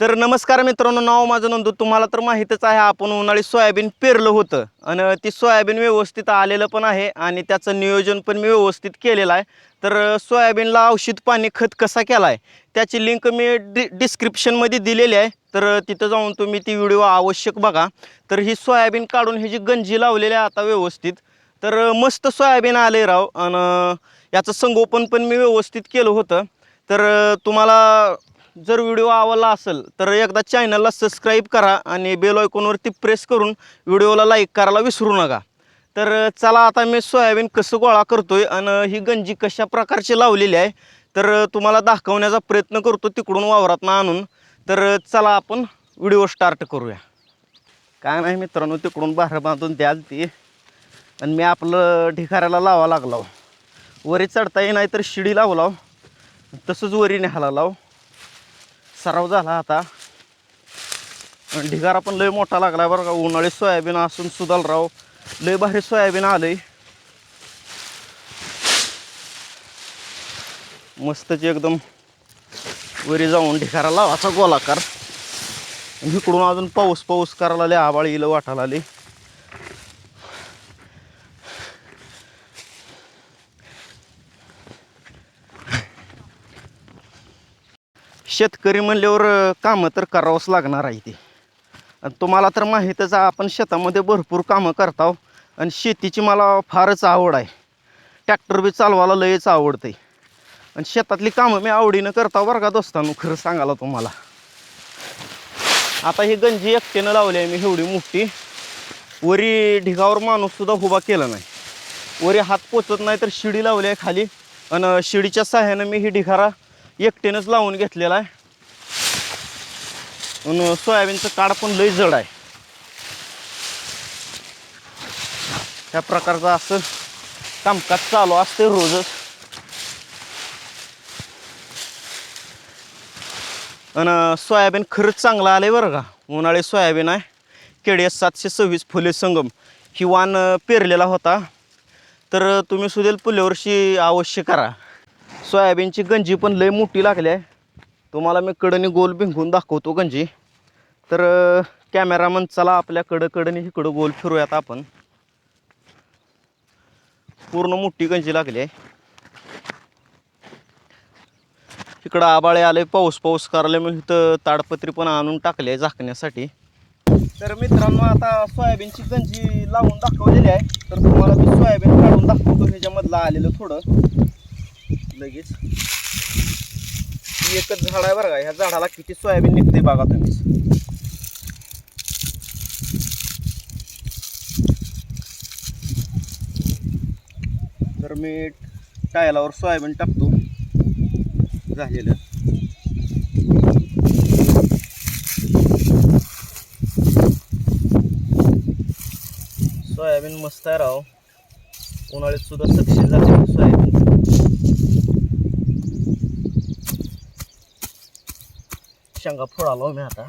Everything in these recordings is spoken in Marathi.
तर नमस्कार मित्रांनो नाव माझं नोंदू. तुम्हाला तर माहीतच आहे आपण उन्हाळी सोयाबीन पेरलं होतं. आणि ती सोयाबीन व्यवस्थित आलेलं पण आहे आणि त्याचं नियोजन पण मी व्यवस्थित केलेलं आहे. तर सोयाबीनला औषध पाणी खत कसा केला आहे त्याची लिंक मी डि डिस्क्रिप्शनमध्ये दिलेली आहे. तर तिथं जाऊन तुम्ही ती व्हिडिओ आवश्यक बघा. तर ही सोयाबीन काढून ही जी गंजी लावलेली आहे आता व्यवस्थित. तर मस्त सोयाबीन आले राव. आणि याचं संगोपन पण मी व्यवस्थित केलं होतं. तर तुम्हाला जर व्हिडिओ आवडला असेल तर एकदा चॅनलला सबस्क्राईब करा आणि बेल आयकॉनवरती प्रेस करून व्हिडिओला लाईक करायला विसरू नका. तर चला आता मी सोयाबीन कसं गोळा करतो आहे आणि ही गंजी कशा प्रकारची लावलेली आहे तर तुम्हाला दाखवण्याचा प्रयत्न करतो तिकडून वावरातनं आणून. तर चला आपण व्हिडिओ स्टार्ट करूया. काय नाही मित्रांनो तिकडून बाहेर बांधून द्याल ती. आणि मी आपलं ढिगाऱ्याला लावा लागला. वरी चढता येईल नाही तर शिडी लावलाव. तसंच वरी न्यायला लाव. सराव झाला आता. ढिगारा पण लय मोठा लागला बरं का. उन्हाळी सोयाबीन असून सुधाल राव लय भारी सोयाबीन आलंय. मस्तच एकदम वरी जाऊन ढिगारा लावाचा गोलाकार. इकडून अजून पाऊस पाऊस करायला आले आबाळ येईल वाटायला आली शेतकरी म्हणल्यावर कामं तर करावंच लागणार आहे ते. आणि तुम्हाला तर माहीतच आपण शेतामध्ये भरपूर कामं करताव. आणि शेतीची मला फारच आवड आहे. ट्रॅक्टर बी चालवायला लयच आवडते आणि शेतातली कामं मी आवडीनं करता बरं का दोस्तांनो खरं सांगायला तुम्हाला. आता ही गंजी एकट्यानं लावली आहे मी एवढी मोठी. वरी ढिगावर माणूससुद्धा उभा केला नाही. वरी हात पोचत नाही तर शिडी लावली आहे खाली. आणि शिडीच्या सहाय्यानं मी ही ढिगारा एकटेनंच लावून घेतलेला आहे. आणि सोयाबीनचं काड पण लई जड आहे. त्या प्रकारचं असं कामकाज चालू असते रोजच. आणि सोयाबीन खरंच चांगलं आलं आहे बरं का. उन्हाळी सोयाबीन आहे. केडीएस सातशे सव्वीस फुले संगम ही वाण पेरलेला होता. तर तुम्ही सुदेल पुढल्या वर्षी अवश्य करा. सोयाबीनची गंजी पण लय मोठी लागली आहे. तुम्हाला मी कडनी गोल भिंगून दाखवतो गंजी. तर कॅमेरामन चला आपल्या कडं कडनी इकडं गोल फिरूयात आपण. पूर्ण मोठी गंजी लागली आहे. इकडं आबाळे आले पाऊस पाऊस करायला मी इथं ताडपत्री पण आणून टाकले झाकण्यासाठी. तर मित्रांनो आता सोयाबीनची गंजी लावून दाखवलेली आहे. तर तुम्हाला मी सोयाबीन काढून दाखवतो ह्याच्यामधलं आलेलं थोडं. लगेच. ही एकच झाड आहे बरं का ह्या झाडाला किती सोयाबीन निघते बघा तुम्ही. तर मी टायलावर सोयाबीन टाकतो. झालेलं. सोयाबीन मस्त आहे राव. उन्हाळ्यात सुद्धा सक्सेस झाले सोयाबीन. शेंगा फोडालो मी आता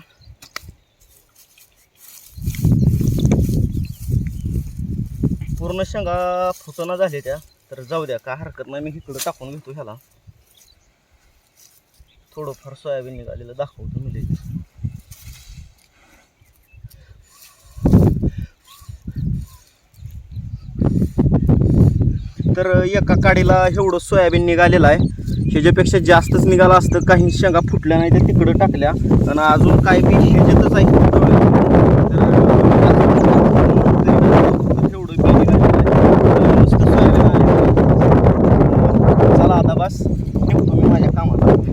पूर्ण शेंगा फुटना झाली त्या तर जाऊ द्या काय हरकत नाही मी इकडं टाकून घेतो ह्याला. थोडंफार सोयाबीन निघालेलं दाखवतो मी तर एका काडीला एवढं सोयाबीन निघालेलं आहे. ह्याच्यापेक्षा जास्तच निघालं असतं. काही शेंगा फुटल्या नाही तर तिकडं टाकल्या. आणि अजून काही बी ह्याच्यातच आहे. तेवढं चला आता बस. निघतो मी माझ्या कामात